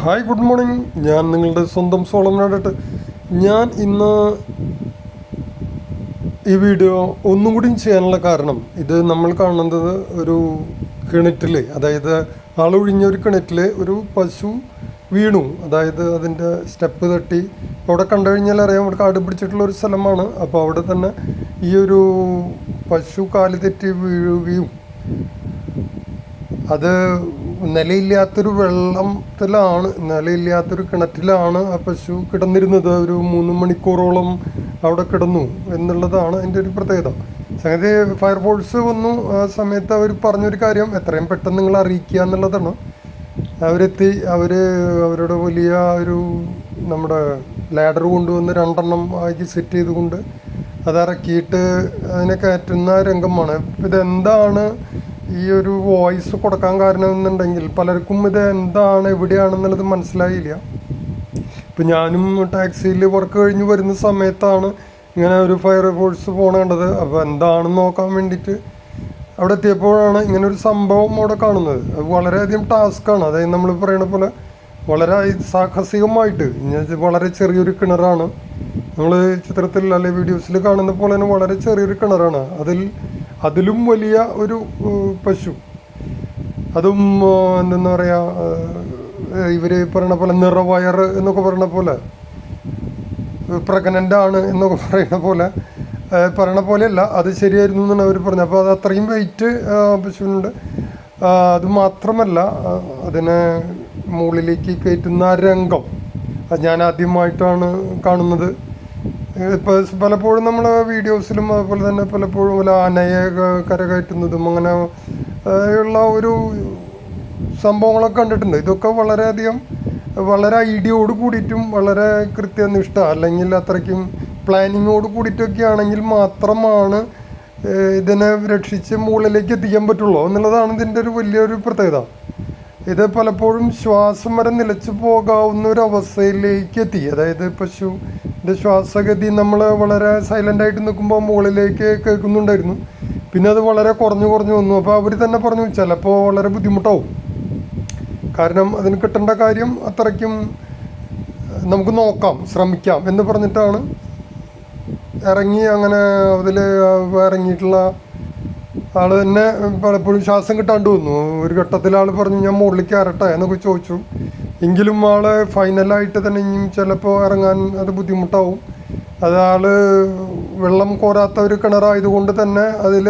Hi good morning ഞാൻ നിങ്ങളുടെ സ്വന്തം സോളമനായിട്ട് ഞാൻ ഇന്ന് ഈ വീഡിയോ ഒന്നും കൂടി ചെയ്യാനുള്ള കാരണം ഇത് നമ്മൾ കാണുന്നത് ഒരു കിണറ്റിൽ അതായത് ആളൊഴിഞ്ഞ ഒരു കിണറ്റിൽ ഒരു പശു വീണു. അതായത് അതിന്റെ സ്റ്റെപ്പ് തട്ടി. അവിടെ കണ്ടു കഴിഞ്ഞാൽ അറിയാം അവിടെ കാട് പിടിച്ചിട്ടുള്ള ഒരു സ്ഥലമാണ്. അപ്പോൾ അവിടെ തന്നെ ഈ ഒരു പശു കാൽ തെറ്റി വീഴുകയും അത് നിലയില്ലാത്തൊരു വെള്ളത്തിലാണ് നിലയില്ലാത്തൊരു കിണറ്റിലാണ് ആ പശു കിടന്നിരുന്നത്. ഒരു മൂന്ന് മണിക്കൂറോളം അവിടെ കിടന്നു എന്നുള്ളതാണ് അതിന്റെ ഒരു പ്രത്യേകത. സംഗതി ഫയർഫോഴ്സ് വന്നു. ആ സമയത്ത് അവർ പറഞ്ഞൊരു കാര്യം എത്രയും പെട്ടെന്ന് നിങ്ങൾ അറിയിക്കുക എന്നുള്ളതാണ്. അവരെത്തി അവർ അവരുടെ വലിയ ഒരു നമ്മുടെ ലാഡർ കൊണ്ടുവന്ന് രണ്ടെണ്ണം ആക്കി സെറ്റ് ചെയ്തുകൊണ്ട് അതിറക്കിയിട്ട് അതിനെ കയറ്റുന്ന രംഗമാണ്. ഇതെന്താണ് ഈ ഒരു വോയിസ് കൊടുക്കാൻ കാരണം എന്നുണ്ടെങ്കിൽ പലർക്കും ഇത് എന്താണ് എവിടെയാണെന്നുള്ളത് മനസ്സിലായില്ല. ഇപ്പം ഞാനും ടാക്സിയിൽ വർക്ക് കഴിഞ്ഞ് വരുന്ന സമയത്താണ് ഇങ്ങനെ ഒരു ഫയർ ഫോഴ്സ് പോകേണ്ടത് കണ്ടത്. അപ്പോൾ എന്താണെന്ന് നോക്കാൻ വേണ്ടിയിട്ട് അവിടെ എത്തിയപ്പോഴാണ് ഇങ്ങനെ ഒരു സംഭവം അവിടെ കാണുന്നത്. അത് വളരെയധികം ടാസ്ക്കാണ് അതായത് നമ്മൾ പറയുന്ന പോലെ വളരെ സാഹസികമായിട്ട് വളരെ ചെറിയൊരു കിണറാണ്. നമ്മൾ ചിത്രത്തിൽ അല്ലെങ്കിൽ വീഡിയോസിൽ കാണുന്ന പോലെ തന്നെ വളരെ ചെറിയൊരു കിണറാണ്. അതിൽ അതിലും വലിയ ഒരു പശു. അതും എന്തെന്ന് പറയുക ഇവർ പറയണ പോലെ നിറവയർ എന്നൊക്കെ പറയണ പോലെ പ്രഗ്നന്റ് ആണ് എന്നൊക്കെ പറയുന്ന പോലെ പറയണ പോലെയല്ല അത് ശരിയായിരുന്നു എന്നാണ് അവർ പറഞ്ഞത്. അപ്പോൾ അത് അത്രയും വെയിറ്റ് പശുവിനുണ്ട്. അത് മാത്രമല്ല അതിനെ മുകളിലേക്ക് കയറ്റുന്ന രംഗം അത് ഞാൻ ആദ്യമായിട്ടാണ് കാണുന്നത്. ഇപ്പോൾ പലപ്പോഴും നമ്മൾ വീഡിയോസിലും അതുപോലെ തന്നെ പലപ്പോഴും വല്ല ആനയെ കരകയറ്റുന്നതും അങ്ങനെ ഉള്ള ഒരു സംഭവങ്ങളൊക്കെ കണ്ടിട്ടുണ്ട്. ഇതൊക്കെ വളരെയധികം വളരെ ഐഡിയോട് കൂടിയിട്ടും വളരെ കൃത്യനിഷ്ഠ അല്ലെങ്കിൽ അത്രയ്ക്കും പ്ലാനിങ്ങോട് കൂടിയിട്ടൊക്കെ ആണെങ്കിൽ മാത്രമാണ് ഇതിനെ രക്ഷിച്ച് മുകളിലേക്ക് എത്തിക്കാൻ പറ്റുള്ളൂ. എന്നുള്ളതാണ് ഇതിന്റെ ഒരു വലിയൊരു പ്രത്യേകത. ഇത് പലപ്പോഴും ശ്വാസം വരെ നിലച്ചു പോകാവുന്ന ഒരു അവസ്ഥയിലേക്ക് എത്തി. അതായത് പശുവിന്റെ ശ്വാസഗതി നമ്മൾ വളരെ സൈലന്റ് ആയിട്ട് നിൽക്കുമ്പോൾ മുകളിലേക്ക് കേൾക്കുന്നുണ്ടായിരുന്നു. പിന്നെ അത് വളരെ കുറഞ്ഞു കുറഞ്ഞു വന്നു. അപ്പോൾ അവർ തന്നെ പറഞ്ഞു ചിലപ്പോൾ വളരെ ബുദ്ധിമുട്ടാവും. കാരണം അതിന് കിട്ടേണ്ട കാര്യം അത്രയ്ക്കും നമുക്ക് നോക്കാം ശ്രമിക്കാം എന്ന് പറഞ്ഞിട്ടാണ് ഇറങ്ങി അങ്ങനെ അതിൽ ഇറങ്ങിയിട്ടുള്ള ആൾ തന്നെ പലപ്പോഴും ശ്വാസം കിട്ടാണ്ട് വന്നു. ഒരു ഘട്ടത്തിൽ ആൾ പറഞ്ഞു ഞാൻ മുകളിലേക്ക് കയറട്ടെ എന്നൊക്കെ ചോദിച്ചു. എങ്കിലും ആൾ ഫൈനലായിട്ട് തന്നെ ഇനിയും ചിലപ്പോൾ ഇറങ്ങാൻ അത് ബുദ്ധിമുട്ടാവും. അത് ആൾ വെള്ളം കോരാത്ത ഒരു കിണറായതുകൊണ്ട് തന്നെ അതിൽ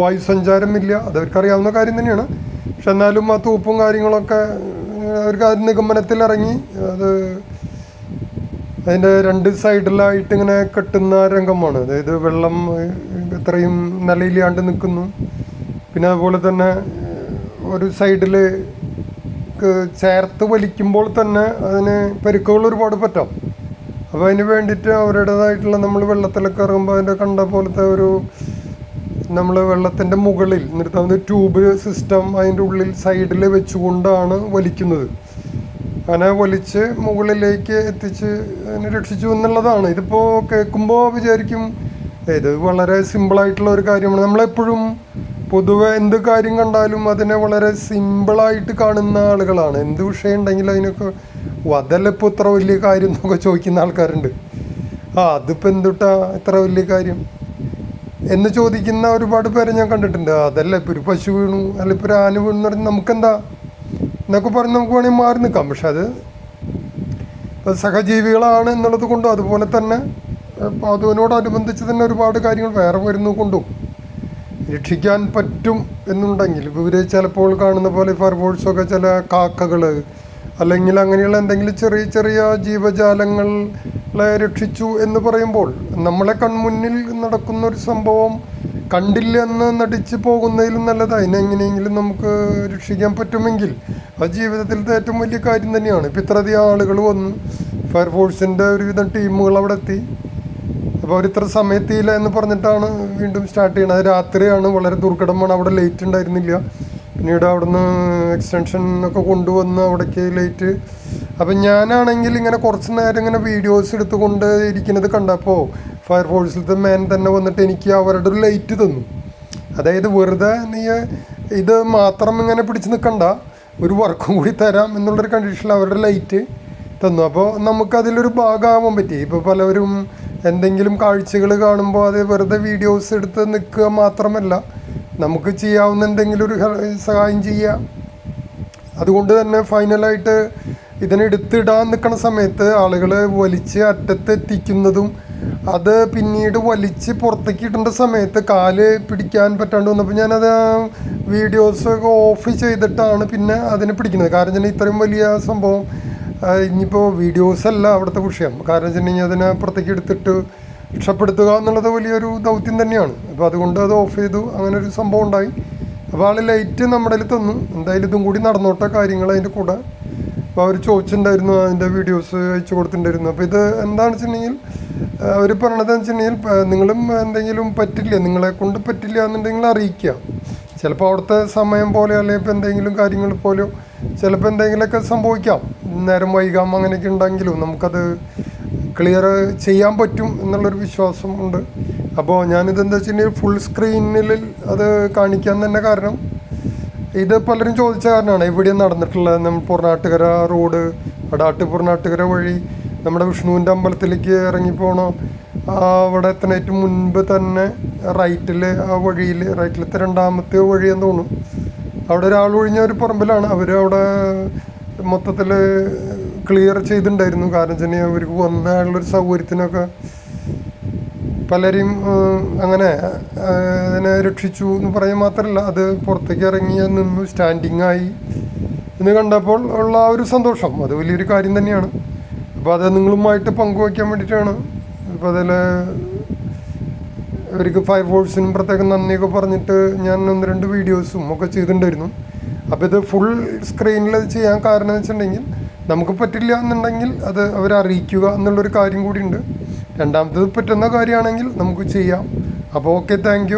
വായുസഞ്ചാരമില്ല അത് അവർക്കറിയാവുന്ന കാര്യം തന്നെയാണ്. പക്ഷെ എന്നാലും ആ തൂപ്പും കാര്യങ്ങളൊക്കെ അവർക്ക് ആ നിഗമനത്തിൽ ഇറങ്ങി. അത് അതിന്റെ രണ്ട് സൈഡിലായിട്ട് ഇങ്ങനെ കെട്ടുന്ന രംഗമാണ്. അതായത് വെള്ളം നിലയിൽ നിലയിലാണ്ട് നിൽക്കുന്നു. പിന്നെ അതുപോലെ തന്നെ ഒരു സൈഡിൽ ചേർത്ത് വലിക്കുമ്പോൾ തന്നെ അതിന് പരിക്കുകൾ ഒരുപാട് പറ്റാം. അപ്പോൾ അതിന് വേണ്ടിയിട്ട് അവരുടേതായിട്ടുള്ള നമ്മൾ വെള്ളത്തിലൊക്കെ ഇറങ്ങുമ്പോൾ അതിന്റെ കണ്ട പോലത്തെ ഒരു നമ്മൾ വെള്ളത്തിന്റെ മുകളിൽ നിർത്താവുന്ന ട്യൂബ് സിസ്റ്റം അതിന്റെ ഉള്ളിൽ സൈഡിൽ വെച്ചുകൊണ്ടാണ് വലിക്കുന്നത്. അങ്ങനെ വലിച്ച് മുകളിലേക്ക് എത്തിച്ച് അതിനെ രക്ഷിച്ചു എന്നുള്ളതാണ്. ഇതിപ്പോൾ കേൾക്കുമ്പോൾ വിചാരിക്കും "ഏ, ഇത് വളരെ സിമ്പിളായിട്ടുള്ള ഒരു കാര്യമാണ്. നമ്മളെപ്പോഴും പൊതുവെ എന്ത് കാര്യം കണ്ടാലും അതിനെ വളരെ സിമ്പിളായിട്ട് കാണുന്ന ആളുകളാണ്. എന്ത് വിഷയം ഉണ്ടെങ്കിലും അതിനൊക്കെ "ഓ, അതല്ല ഇത്ര വലിയ കാര്യം എന്നൊക്കെ ചോദിക്കുന്ന ആൾക്കാരുണ്ട്. ആ അതിപ്പോൾ എന്തുട്ടാ ഇത്ര വലിയ കാര്യം? എന്ന് ചോദിക്കുന്ന ഒരുപാട് പേരെ ഞാൻ കണ്ടിട്ടുണ്ട്. അതല്ല ഇപ്പോൾ ഒരു പശു വീണു അല്ല ഇപ്പോൾ ഒരു ആന വീണു എന്ന് പറഞ്ഞാൽ നമുക്കെന്താ? എന്നൊക്കെ പറഞ്ഞ് നമുക്ക് വേണമെങ്കിൽ മാറി നിൽക്കാം. പക്ഷെ അത് സഹജീവികളാണ് എന്നുള്ളത് കൊണ്ടും അതുപോലെ തന്നെ അതിനോടനുബന്ധിച്ച് തന്നെ ഒരുപാട് കാര്യങ്ങൾ വേറെ വരുന്നു കൊണ്ടും രക്ഷിക്കാൻ പറ്റും എന്നുണ്ടെങ്കിൽ ഇവർ ചിലപ്പോൾ കാണുന്ന പോലെ ഫയർഫോഴ്സൊക്കെ ചില കാക്കകൾ അല്ലെങ്കിൽ അങ്ങനെയുള്ള എന്തെങ്കിലും ചെറിയ ചെറിയ ജീവജാലങ്ങളെ രക്ഷിച്ചു എന്ന് പറയുമ്പോൾ നമ്മളെ കൺമുന്നിൽ നടക്കുന്ന ഒരു സംഭവം കണ്ടില്ല എന്ന് നടിച്ച് പോകുന്നതിലും നല്ലത്. അതിനെങ്ങനെയെങ്കിലും നമുക്ക് രക്ഷിക്കാൻ പറ്റുമെങ്കിൽ ആ ജീവിതത്തിലത്തെ ഏറ്റവും വലിയ കാര്യം തന്നെയാണ്. ഇപ്പം ഇത്രയധികം ആളുകൾ വന്നു ഫയർഫോഴ്സിന്റെ ഒരുവിധം ടീമുകൾ അവിടെ എത്തി. അപ്പോൾ അവർ ഇത്ര സമയത്തില്ല എന്ന് പറഞ്ഞിട്ടാണ് വീണ്ടും സ്റ്റാർട്ട് ചെയ്യണത്. രാത്രിയാണ് വളരെ ദുർഘടമാണ്. അവിടെ ലേറ്റ് ഉണ്ടായിരുന്നില്ല. പിന്നീട് അവിടുന്ന് എക്സ്റ്റൻഷൻ ഒക്കെ കൊണ്ടുവന്ന് അവിടേക്ക് ലൈറ്റ് അപ്പം ഞാനാണെങ്കിൽ ഇങ്ങനെ കുറച്ച് നേരം ഇങ്ങനെ വീഡിയോസ് എടുത്തുകൊണ്ട് ഇരിക്കുന്നത് കണ്ടപ്പോൾ ഫയർഫോഴ്സിലത്തെ മാൻ തന്നെ വന്നിട്ട് എനിക്ക് അവരുടെ ഒരു ലൈറ്റ് തന്നു. അതായത് വെറുതെ നീ ഇത് മാത്രം ഇങ്ങനെ പിടിച്ച് നിൽക്കണ്ട. ഒരു വർക്കും കൂടി തരാം എന്നുള്ളൊരു കണ്ടീഷനിൽ അവരുടെ ലൈറ്റ് തന്നു. അപ്പോൾ നമുക്കതിലൊരു ഭാഗമാവാൻ പറ്റി. ഇപ്പോൾ പലവരും എന്തെങ്കിലും കാഴ്ചകൾ കാണുമ്പോൾ അത് വെറുതെ വീഡിയോസ് എടുത്ത് നിൽക്കുക മാത്രമല്ല നമുക്ക് ചെയ്യാവുന്ന എന്തെങ്കിലും ഒരു സഹായം ചെയ്യുക. അതുകൊണ്ട് തന്നെ ഫൈനലായിട്ട് ഇതിനെടുത്തിടാൻ നിൽക്കുന്ന സമയത്ത് ആളുകൾ വലിച്ച് അറ്റത്തെത്തിക്കുന്നതും അത് പിന്നീട് വലിച്ച് പുറത്തേക്ക് ഇടേണ്ട സമയത്ത് കാൽ പിടിക്കാൻ പറ്റാണ്ട് വന്നപ്പോൾ ഞാനത് വീഡിയോസ് ഓഫ് ചെയ്തിട്ടാണ് പിന്നെ അതിനെ പിടിക്കുന്നത്. കാരണം ഞാൻ ഇത്രയും വലിയ സംഭവം ഇനിയിപ്പോൾ വീഡിയോസ് അവിടുത്തെ വിഷയം. കാരണം വെച്ചിട്ടുണ്ടെങ്കിൽ അതിനെ പുറത്തേക്ക് എടുത്തിട്ട് രക്ഷപ്പെടുത്തുക എന്നുള്ളത് വലിയൊരു ദൗത്യം തന്നെയാണ്. അപ്പോൾ അതുകൊണ്ട് അത് ഓഫ് ചെയ്തു. അങ്ങനെ ഒരു സംഭവം ഉണ്ടായി. അപ്പോൾ ആൾ ലൈറ്റ് നമ്മുടെ കയ്യിൽ തന്നു. എന്തായാലും ഇതും കൂടി നടന്നോട്ടെ കാര്യങ്ങൾ അതിന്റെ കൂടെ. അപ്പോൾ അവർ ചോദിച്ചിട്ടുണ്ടായിരുന്നു അതിന്റെ വീഡിയോസ് അയച്ചു കൊടുത്തിട്ടുണ്ടായിരുന്നു. അപ്പോൾ ഇത് എന്താണെന്ന് വെച്ചിട്ടുണ്ടെങ്കിൽ അവർ പറഞ്ഞതെന്ന് വെച്ചിട്ടുണ്ടെങ്കിൽ നിങ്ങളും എന്തെങ്കിലും പറ്റില്ല? നിങ്ങളെ കൊണ്ട് പറ്റില്ല എന്നുണ്ടെങ്കിൽ അറിയിക്കുക. ചിലപ്പോൾ അവിടുത്തെ സമയം പോലെ അല്ലെങ്കിൽ ഇപ്പോൾ എന്തെങ്കിലും കാര്യങ്ങൾ പോലെയോ ചിലപ്പോൾ എന്തെങ്കിലുമൊക്കെ സംഭവിക്കാം. നേരം വൈകാം അങ്ങനെയൊക്കെ ഉണ്ടെങ്കിലും നമുക്കത് ക്ലിയർ ചെയ്യാൻ പറ്റും എന്നുള്ളൊരു വിശ്വാസം ഉണ്ട്. അപ്പോൾ ഞാനിത് എന്താ വെച്ചിട്ടുണ്ടെങ്കിൽ ഫുൾ സ്ക്രീനിൽ അത് കാണിക്കാൻ തന്നെ കാരണം ഇത് പലരും ചോദിച്ച കാരണമാണ്. എവിടെയും നടന്നിട്ടുള്ളത്? നമ്മൾ പുറനാട്ടുകര റോഡ് അടാട്ട് പുറനാട്ടുകര വഴി നമ്മുടെ വിഷ്ണുവിന്റെ അമ്പലത്തിലേക്ക് ഇറങ്ങിപ്പോണോ അവിടെ അവിടെ ഏറ്റവും മുൻപ് തന്നെ റൈറ്റിൽ ആ വഴിയിൽ റൈറ്റിലത്തെ രണ്ടാമത്തെ വഴി എന്ന് തോന്നുന്നു അവിടെ ഒരാൾ ഒഴിഞ്ഞ ഒരു പറമ്പിലാണ്. അവർ അവിടെ മൊത്തത്തിൽ ക്ലിയർ ചെയ്തിട്ടുണ്ടായിരുന്നു കാരണം വെച്ചാൽ അവർക്ക് വന്നാലുള്ളൊരു സൗകര്യത്തിനൊക്കെ പലരെയും അങ്ങനെ അതിനെ രക്ഷിച്ചു എന്ന് പറയാൻ മാത്രമല്ല അത് പുറത്തേക്ക് ഇറങ്ങി നിന്നു സ്റ്റാൻഡിങ് ആയി. എന്ന് കണ്ടപ്പോൾ ഉള്ള ആ ഒരു സന്തോഷം. അത് വലിയൊരു കാര്യം തന്നെയാണ്. അപ്പോൾ അത് നിങ്ങളുമായിട്ട് പങ്കുവയ്ക്കാൻ വേണ്ടിയിട്ടാണ്. ഇപ്പോൾ അതിൽ അവർക്ക് ഫയർ ഫോഴ്സിനും പ്രത്യേകം നന്ദിയൊക്കെ പറഞ്ഞിട്ട് ഞാൻ ഒന്ന് രണ്ട് വീഡിയോസും ഒക്കെ ചെയ്തിട്ടുണ്ടായിരുന്നു. അപ്പോൾ ഇത് ഫുൾ സ്ക്രീനിൽ അത് ചെയ്യാൻ കാരണം എന്ന് വെച്ചിട്ടുണ്ടെങ്കിൽ നമുക്ക് പറ്റില്ല എന്നുണ്ടെങ്കിൽ അത് അവരെ അറിയിക്കുക എന്നുള്ളൊരു കാര്യം ഉണ്ട്. രണ്ടാമത്തത് പറ്റുന്ന കാര്യമാണെങ്കിൽ നമുക്ക് ചെയ്യാം. അപ്പോൾ ഓക്കെ താങ്ക്